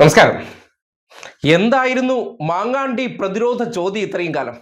നമസ്കാരം. എന്തായിരുന്നു മാങ്ങാണ്ടി പ്രതിരോധ ചോദ്യം ഇത്രയും കാലം?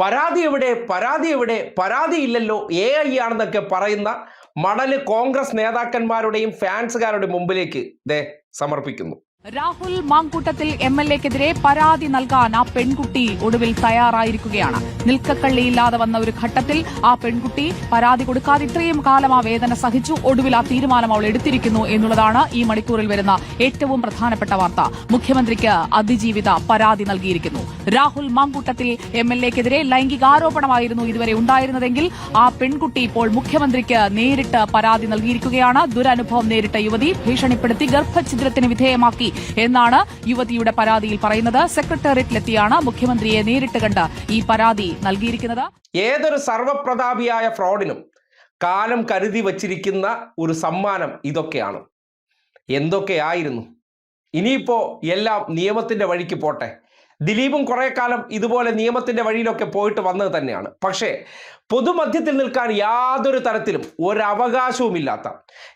പരാതി എവിടെ? പരാതി എവിടെ? പരാതി ഇല്ലല്ലോ. എ ഐ ആണെന്നൊക്കെ പറയുന്ന മണൽ കോൺഗ്രസ് നേതാക്കന്മാരുടെയും ഫാൻസുകാരുടെയും മുമ്പിലേക്ക് ദേ സമർപ്പിക്കുന്നു. രാഹുൽ മാങ്കൂട്ടത്തിൽ എം എൽ എക്കെതിരെ പരാതി നൽകാൻ ആ പെൺകുട്ടി ഒടുവിൽ തയ്യാറായിരിക്കുകയാണ്. നിൽക്കക്കള്ളിയില്ലാതെ വന്ന ഒരു ഘട്ടത്തിൽ ആ പെൺകുട്ടി പരാതി കൊടുക്കാതെ ഇത്രയും കാലം ആ വേദന സഹിച്ചു. ഒടുവിൽ ആ തീരുമാനം അവൾ എടുത്തിരിക്കുന്നു എന്നുള്ളതാണ് ഈ മണിക്കൂറിൽ വരുന്ന ഏറ്റവും പ്രധാനപ്പെട്ട വാർത്ത. മുഖ്യമന്ത്രിക്ക് അതിജീവിത പരാതി നൽകിയിരിക്കുന്നു. രാഹുൽ മാങ്കൂട്ടത്തിൽ എം എൽ എക്കെതിരെ ലൈംഗികാരോപണമായിരുന്നു ഇതുവരെ ഉണ്ടായിരുന്നതെങ്കിൽ ആ പെൺകുട്ടി ഇപ്പോൾ മുഖ്യമന്ത്രിക്ക് നേരിട്ട് പരാതി നൽകിയിരിക്കുകയാണ്. ദുരനുഭവം നേരിട്ട യുവതി ഭീഷണിപ്പെടുത്തി ഗർഭഛിദ്രത്തിന് വിധേയമാക്കി എന്നാണ് യുവതിയുടെ പരാതിയിൽ പറയുന്നത്. സെക്രട്ടേറിയറ്റിലെത്തിയാണ് മുഖ്യമന്ത്രിയെ നേരിട്ട് കണ്ട് ഈ പരാതി നൽകിയിരിക്കുന്നത്. ഏതൊരു സർവപ്രതാപിയായ ഫ്രോഡിനും കാലം കരുതി വച്ചിരിക്കുന്ന ഒരു സമ്മാനം ഇതൊക്കെയാണ്. എന്തൊക്കെയായിരുന്നു? ഇനിയിപ്പോ എല്ലാം നിയമത്തിന്റെ വഴിക്ക് പോട്ടെ. ദിലീപും കുറെ കാലം ഇതുപോലെ നിയമത്തിന്റെ വഴിയിലൊക്കെ പോയിട്ട് വന്നത് തന്നെയാണ്. പക്ഷേ പൊതുമധ്യത്തിൽ നിൽക്കാൻ യാതൊരു തരത്തിലും ഒരവകാശവുമില്ലാത്ത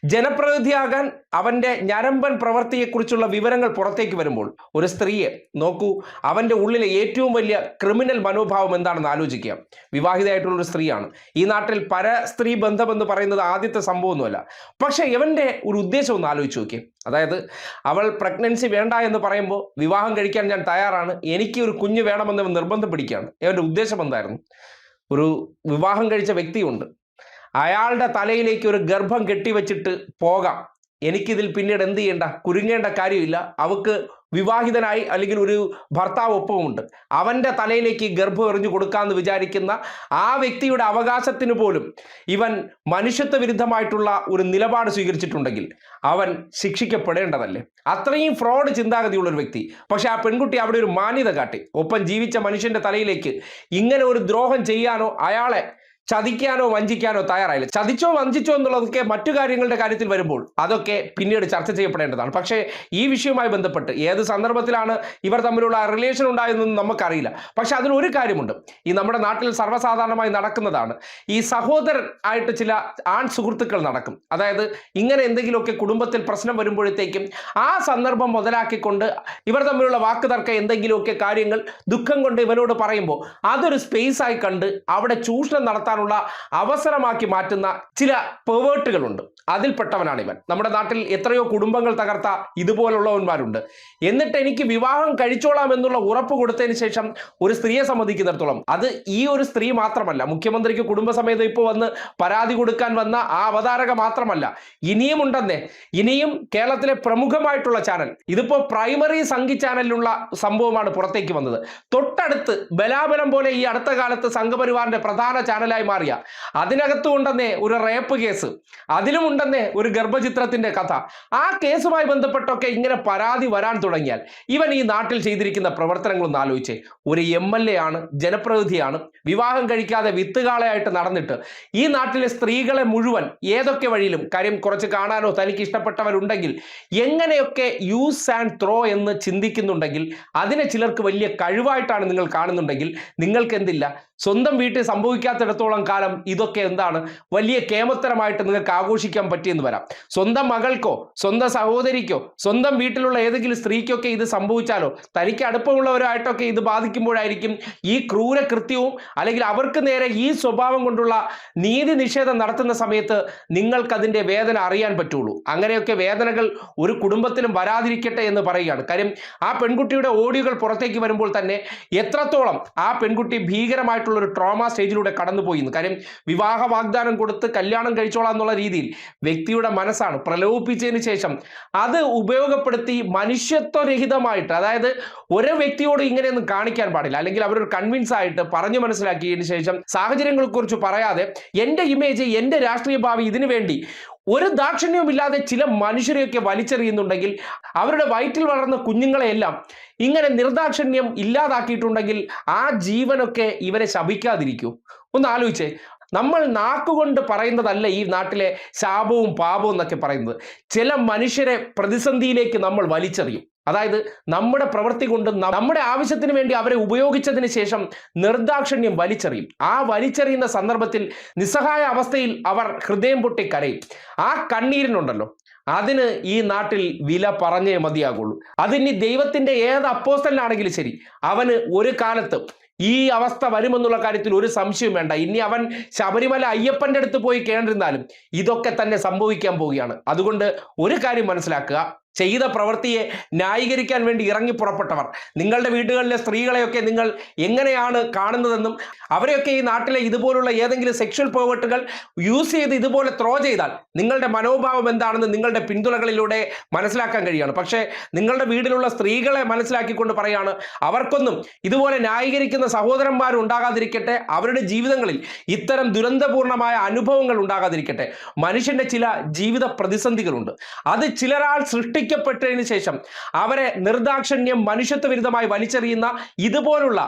ജനപ്രതിനിധിയാകാൻ അവന്റെ ഞരമ്പൻ പ്രവൃത്തിയെക്കുറിച്ചുള്ള വിവരങ്ങൾ പുറത്തേക്ക് വരുമ്പോൾ ഒരു സ്ത്രീയെ നോക്കൂ. അവന്റെ ഉള്ളിലെ ഏറ്റവും വലിയ ക്രിമിനൽ മനോഭാവം എന്താണെന്ന് ആലോചിക്കുക. വിവാഹിതയായിട്ടുള്ള ഒരു സ്ത്രീയാണ്. ഈ നാട്ടിൽ പര സ്ത്രീ ബന്ധമെന്ന് പറയുന്നത് ആദ്യത്തെ സംഭവമൊന്നുമല്ല. പക്ഷേ ഇവന്റെ ഒരു ഉദ്ദേശം ഒന്ന് ആലോചിച്ച് നോക്കിയേ. അതായത് അവൾ പ്രഗ്നൻസി വേണ്ട എന്ന് പറയുമ്പോൾ വിവാഹം കഴിക്കാൻ ഞാൻ തയ്യാറാണ്. എനിക്ക് ഒരു കുഞ്ഞ് വേണമെന്ന് നിർബന്ധം പിടിക്കുകയാണ്. ഇവന്റെ ഉദ്ദേശം എന്തായിരുന്നു? ഒരു വിവാഹം കഴിച്ച വ്യക്തിയുണ്ട്. അയാളുടെ തലയിലേക്ക് ഒരു ഗർഭം കെട്ടിവെച്ചിട്ട് പോകാം. എനിക്കിതിൽ പിന്നീട് എന്ത് ചെയ്യേണ്ട? കുരുങ്ങേണ്ട കാര്യമില്ല. അവക്ക് വിവാഹിതനായി അല്ലെങ്കിൽ ഒരു ഭർത്താവ് ഒപ്പമുണ്ട്. അവന്റെ തലയിലേക്ക് ഗർഭം എറിഞ്ഞു കൊടുക്കാമെന്ന് വിചാരിക്കുന്ന ആ വ്യക്തിയുടെ അവകാശത്തിന് പോലും ഇവൻ മനുഷ്യത്വ വിരുദ്ധമായിട്ടുള്ള ഒരു നിലപാട് സ്വീകരിച്ചിട്ടുണ്ടെങ്കിൽ അവൻ ശിക്ഷിക്കപ്പെടേണ്ടതല്ലേ? അത്രയും ഫ്രോഡ് ചിന്താഗതിയുള്ള ഒരു വ്യക്തി. പക്ഷെ ആ പെൺകുട്ടി അവിടെ ഒരു മാന്യത കാട്ടി. ഒപ്പം ജീവിച്ച മനുഷ്യന്റെ തലയിലേക്ക് ഇങ്ങനെ ഒരു ദ്രോഹം ചെയ്യാനോ അയാളെ ചതിക്കാനോ വഞ്ചിക്കാനോ തയ്യാറായില്ല. ചതിച്ചോ വഞ്ചിച്ചോ എന്നുള്ളതൊക്കെ മറ്റു കാര്യങ്ങളുടെ കാര്യത്തിൽ വരുമ്പോൾ അതൊക്കെ പിന്നീട് ചർച്ച ചെയ്യപ്പെടേണ്ടതാണ്. പക്ഷേ ഈ വിഷയവുമായി ബന്ധപ്പെട്ട് ഏത് സന്ദർഭത്തിലാണ് ഇവർ തമ്മിലുള്ള റിലേഷൻ ഉണ്ടായതെന്ന് നമുക്കറിയില്ല. പക്ഷെ അതിനൊരു കാര്യമുണ്ട്. ഈ നമ്മുടെ നാട്ടിൽ സർവസാധാരണമായി നടക്കുന്നതാണ്. ഈ സഹോദരൻ ആയിട്ട് ചില ആൺ സുഹൃത്തുക്കൾ നടക്കും. അതായത് ഇങ്ങനെ എന്തെങ്കിലുമൊക്കെ കുടുംബത്തിൽ പ്രശ്നം വരുമ്പോഴത്തേക്കും ആ സന്ദർഭം മുതലാക്കിക്കൊണ്ട് ഇവർ തമ്മിലുള്ള വാക്ക് തർക്കം എന്തെങ്കിലുമൊക്കെ കാര്യങ്ങൾ ദുഃഖം കൊണ്ട് ഇവനോട് പറയുമ്പോൾ അതൊരു സ്പേസ് ആയി കണ്ട് അവിടെ ചൂഷണം നടത്താനുള്ള അവസരമാക്കി മാറ്റുന്ന ചില പെവേർട്ടുകളുണ്ട് അതിൽപ്പെട്ടവനാണ് ഇവൻ. നമ്മുടെ നാട്ടിൽ എത്രയോ കുടുംബങ്ങൾ തകർത്ത ഇതുപോലുള്ളവന്മാരുണ്ട്. എന്നിട്ട് എനിക്ക് വിവാഹം കഴിച്ചോളാം എന്നുള്ള ഉറപ്പ് കൊടുത്തതിന് ശേഷം ഒരു സ്ത്രീയെ സംബന്ധിക്കുന്നിടത്തോളം അത് ഈ ഒരു സ്ത്രീ മാത്രമല്ല മുഖ്യമന്ത്രിക്ക് കുടുംബസമേതം ഇപ്പോൾ വന്ന് പരാതി കൊടുക്കാൻ വന്ന ആ അവതാരക മാത്രമല്ല ഇനിയും ഉണ്ടെന്നേ ഇനിയും കേരളത്തിലെ പ്രമുഖമായിട്ടുള്ള ചാനൽ ഇതിപ്പോ പ്രൈമറി സംഘി ചാനലിലുള്ള സംഭവമാണ് പുറത്തേക്ക് വന്നത്. തൊട്ടടുത്ത് ബലാബലം പോലെ ഈ അടുത്ത കാലത്ത് സംഘപരിവാറിന്റെ പ്രധാന ചാനലായി മാറിയ. അതിനകത്തും ഉണ്ടെന്നേ ഒരു റേപ്പ് കേസ് അതിലും ഉണ്ടെന്നേ ഒരു ഗർഭചിത്രത്തിന്റെ കഥ. ആ കേസുമായി ബന്ധപ്പെട്ടൊക്കെ ഇങ്ങനെ പരാതി വരാൻ തുടങ്ങിയാൽ ഇവൻ ഈ നാട്ടിൽ ചെയ്തിരിക്കുന്ന പ്രവർത്തനങ്ങളൊന്ന് ആലോചിച്ചേ. ഒരു എം എൽ എ ആണ് ജനപ്രതിനിധിയാണ് വിവാഹം കഴിക്കാതെ വിത്തുകാളയായിട്ട് നടന്നിട്ട് ഈ നാട്ടിലെ സ്ത്രീകളെ മുഴുവൻ ഏതൊക്കെ വഴിയിലും കാര്യം കുറച്ച് കാണാനോ തനിക്ക് ഇഷ്ടപ്പെട്ടവരുണ്ടെങ്കിൽ എങ്ങനെയൊക്കെ യൂസ് ആൻഡ് ത്രോ എന്ന് ചിന്തിക്കുന്നുണ്ടെങ്കിൽ അതിനെ ചിലർക്ക് വലിയ കഴിവായിട്ടാണ് നിങ്ങൾ കാണുന്നുണ്ടെങ്കിൽ നിങ്ങൾക്ക് എന്തില്ല സ്വന്തം വീട്ടിൽ സംഭവിക്കാത്തിടത്തോളം കാലം ഇതൊക്കെ എന്താണ്? വലിയ കേമത്തരമായിട്ട് നിങ്ങൾക്ക് ആഘോഷിക്കാൻ പറ്റിയെന്ന് വരാം. സ്വന്തം മകൾക്കോ സ്വന്തം സഹോദരിക്കോ സ്വന്തം വീട്ടിലുള്ള ഏതെങ്കിലും സ്ത്രീക്കൊക്കെ ഇത് സംഭവിച്ചാലോ? തനിക്ക് അടുപ്പമുള്ളവരായിട്ടൊക്കെ ഇത് ബാധിക്കുമ്പോഴായിരിക്കും ഈ ക്രൂര കൃത്യവും അല്ലെങ്കിൽ അവർക്ക് നേരെ ഈ സ്വഭാവം കൊണ്ടുള്ള നീതി നിഷേധം നടത്തുന്ന സമയത്ത് നിങ്ങൾക്കതിന്റെ വേദന അറിയാൻ പറ്റുള്ളൂ. അങ്ങനെയൊക്കെ വേദനകൾ ഒരു കുടുംബത്തിലും വരാതിരിക്കട്ടെ എന്ന് പറയുകയാണ്. കാര്യം ആ പെൺകുട്ടിയുടെ ഓഡിയോകൾ പുറത്തേക്ക് വരുമ്പോൾ തന്നെ എത്രത്തോളം ആ പെൺകുട്ടി ഭീകരമായിട്ടുള്ള ഒരു ട്രോമ സ്റ്റേജിലൂടെ കടന്നുപോയി. കാര്യം വിവാഹ വാഗ്ദാനം കൊടുത്ത് കല്യാണം കഴിച്ചോളാം എന്നുള്ള രീതിയിൽ വ്യക്തിയുടെ മനസ്സാണ് പ്രലോഭിപ്പിച്ചതിന് ശേഷം അത് ഉപയോഗപ്പെടുത്തി മനുഷ്യത്വരഹിതമായിട്ട് അതായത് ഒരു വ്യക്തിയോട് ഇങ്ങനെയൊന്നും കാണിക്കാൻ പാടില്ല അല്ലെങ്കിൽ അവരൊരു കൺവിൻസ് ആയിട്ട് പറഞ്ഞു മനസ്സിലാക്കിയതിന് ശേഷം സാഹചര്യങ്ങളെക്കുറിച്ച് പറയാതെ എന്റെ ഇമേജ് എന്റെ രാഷ്ട്രീയ ഭാവി ഇതിനു വേണ്ടി ഒരു ദാക്ഷിണ്യവും ഇല്ലാതെ ചില മനുഷ്യരെയൊക്കെ വലിച്ചെറിയുന്നുണ്ടെങ്കിൽ അവരുടെ വയറ്റിൽ വളർന്ന കുഞ്ഞുങ്ങളെയെല്ലാം ഇങ്ങനെ നിർദാക്ഷിണ്യം ഇല്ലാതാക്കിയിട്ടുണ്ടെങ്കിൽ ആ ജീവനൊക്കെ ഇവരെ ശപിക്കാതിരിക്കൂ. ഒന്ന് ആലോചിച്ചേ. നമ്മൾ നാക്കുകൊണ്ട് പറയുന്നതല്ല ഈ നാട്ടിലെ ശാപവും പാപവും എന്നൊക്കെ പറയുന്നത്. ചില മനുഷ്യരെ പ്രതിസന്ധിയിലേക്ക് നമ്മൾ വലിച്ചെറിയും. അതായത് നമ്മുടെ പ്രവൃത്തി കൊണ്ട് നമ്മുടെ ആവശ്യത്തിന് വേണ്ടി അവരെ ഉപയോഗിച്ചതിന് ശേഷം നിർദാക്ഷിണ്യം വലിച്ചെറിയും. ആ വലിച്ചെറിയുന്ന സന്ദർഭത്തിൽ നിസ്സഹായ അവസ്ഥയിൽ അവർ ഹൃദയം പൊട്ടി കരയും. ആ കണ്ണീരിനുണ്ടല്ലോ. അതിന് ഈ നാട്ടിൽ വില പറഞ്ഞേ മതിയാകുള്ളൂ. അതിനി ദൈവത്തിന്റെ ഏത് അപ്പോസ്റ്റലിനാണെങ്കിലും ശരി അവന് ഒരു കാലത്ത് ഈ അവസ്ഥ വരുമെന്നുള്ള കാര്യത്തിൽ ഒരു സംശയം വേണ്ട. ഇനി അവൻ ശബരിമല അയ്യപ്പന്റെ അടുത്ത് പോയി കേണ്ടിരുന്നാലും ഇതൊക്കെ തന്നെ സംഭവിക്കാൻ പോവുകയാണ്. അതുകൊണ്ട് ഒരു കാര്യം മനസ്സിലാക്കുക ചെയ്ത പ്രവൃത്തിയെ ന്യായീകരിക്കാൻ വേണ്ടി ഇറങ്ങി പുറപ്പെട്ടവർ. നിങ്ങളുടെ വീടുകളിലെ സ്ത്രീകളെയൊക്കെ നിങ്ങൾ എങ്ങനെയാണ് കാണുന്നതെന്നും അവരെയൊക്കെ ഈ നാട്ടിലെ ഇതുപോലുള്ള ഏതെങ്കിലും സെക്ഷൽ പോവട്ടുകൾ യൂസ് ചെയ്ത് ഇതുപോലെ ത്രോ ചെയ്താൽ നിങ്ങളുടെ മനോഭാവം എന്താണെന്ന് നിങ്ങളുടെ പിന്തുണകളിലൂടെ മനസ്സിലാക്കാൻ കഴിയാണ്. പക്ഷേ നിങ്ങളുടെ വീട്ടിലുള്ള സ്ത്രീകളെ മനസ്സിലാക്കിക്കൊണ്ട് പറയാണ് അവർക്കൊന്നും ഇതുപോലെ ന്യായീകരിക്കുന്ന സഹോദരന്മാർ ഉണ്ടാകാതിരിക്കട്ടെ അവരുടെ ജീവിതങ്ങളിൽ ഇത്തരം ദുരന്തപൂർണമായ അനുഭവങ്ങൾ ഉണ്ടാകാതിരിക്കട്ടെ. മനുഷ്യന്റെ ചില ജീവിത പ്രതിസന്ധികളുണ്ട്. അത് ചിലരാൾ സൃഷ്ടിക്കപ്പെട്ടതിന് ശേഷം അവരെ നിർദാക്ഷണ്യം മനുഷ്യത്വ വിരുദ്ധമായി വലിച്ചെറിയുന്ന ഇതുപോലുള്ള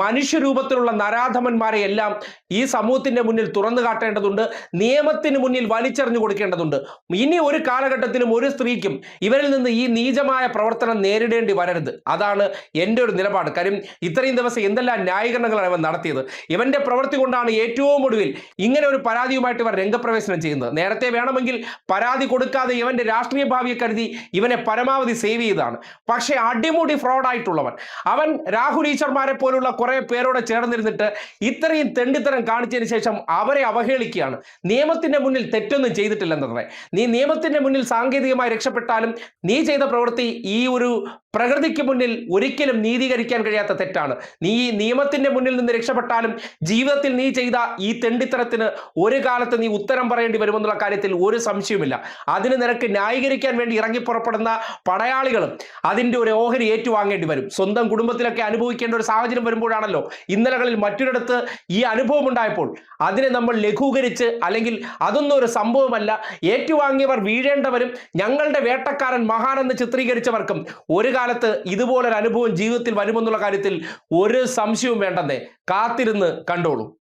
മനുഷ്യരൂപത്തിലുള്ള നരാധമന്മാരെ എല്ലാം ഈ സമൂഹത്തിന്റെ മുന്നിൽ തുറന്നു കാട്ടേണ്ടതുണ്ട് നിയമത്തിന് മുന്നിൽ വലിച്ചെറിഞ്ഞു കൊടുക്കേണ്ടതുണ്ട്. ഇനി ഒരു കാലഘട്ടത്തിലും ഒരു സ്ത്രീക്കും ഇവരിൽ നിന്ന് ഈ നീചമായ പ്രവർത്തനം നേരിടേണ്ടി വരരുത്. അതാണ് എന്റെ ഒരു നിലപാട്. കാര്യം ഇത്രയും ദിവസം എന്തെല്ലാം ന്യായീകരണങ്ങളാണ് ഇവൻ നടത്തിയത്. ഇവന്റെ പ്രവൃത്തി കൊണ്ടാണ് ഏറ്റവും ഒടുവിൽ ഇങ്ങനെ ഒരു പരാതിയുമായിട്ട് ഇവർ രംഗപ്രവേശനം ചെയ്യുന്നത്. നേരത്തെ വേണമെങ്കിൽ പരാതി കൊടുക്കാതെ ഇവന്റെ രാഷ്ട്രീയ ഭാവിയെ കരുതി ഇവനെ പരമാവധി സേവ് ചെയ്തതാണ്. പക്ഷേ അടിമുടി ഫ്രോഡായിട്ടുള്ളവൻ അവൻ രാഹുൽ ഈശ്വർമാരെ പോലുള്ള കുറെ പേരോടെ ചേർന്നിരുന്നിട്ട് ഇത്രയും തെണ്ടിത്തരം കാണിച്ചതിന് ശേഷം അവരെ അവഹേളിക്കുകയാണ്. നിയമത്തിന്റെ മുന്നിൽ തെറ്റൊന്നും ചെയ്തിട്ടില്ലെന്നത്രേ. നീ നിയമത്തിന്റെ മുന്നിൽ സാങ്കേതികമായി രക്ഷപ്പെട്ടാലും നീ ചെയ്ത പ്രവൃത്തി ഈ ഒരു പ്രകൃതിക്ക് മുന്നിൽ ഒരിക്കലും നീതീകരിക്കാൻ കഴിയാത്ത തെറ്റാണ്. നീ നിയമത്തിന്റെ മുന്നിൽ നിന്ന് രക്ഷപ്പെട്ടാലും ജീവിതത്തിൽ നീ ചെയ്ത ഈ തെണ്ടിത്തരത്തിന് ഒരു കാലത്ത് നീ ഉത്തരം പറയേണ്ടി വരുമെന്നുള്ള കാര്യത്തിൽ ഒരു സംശയവുമില്ല. അതിന് നിനക്ക് ന്യായീകരിക്കാൻ വേണ്ടി ഇറങ്ങി പുറപ്പെടുന്ന പടയാളികളും അതിന്റെ ഒരു ഓഹരി ഏറ്റുവാങ്ങേണ്ടി വരും. സ്വന്തം കുടുംബത്തിലൊക്കെ അനുഭവിക്കേണ്ട ഒരു സാഹചര്യം വരുമ്പോഴാണല്ലോ ഇന്നലകളിൽ മറ്റൊരിടത്ത് ഈ അനുഭവം ഉണ്ടായപ്പോൾ. അതിനെ നമ്മൾ ലഘൂകരിച്ച് അല്ലെങ്കിൽ അതൊന്നും ഒരു സംഭവമല്ല. ഏറ്റുവാങ്ങിയവർ വീഴേണ്ടവരും ഞങ്ങളുടെ വേട്ടക്കാരൻ മഹാനെന്ന് ചിത്രീകരിച്ചവർക്കും ഒരു കാലത്ത് ഇതുപോലൊരു അനുഭവം ജീവിതത്തിൽ വരുമെന്നുള്ള കാര്യത്തിൽ ഒരു സംശയവും വേണ്ടെന്നേ. കാത്തിരുന്ന് കണ്ടോളൂ.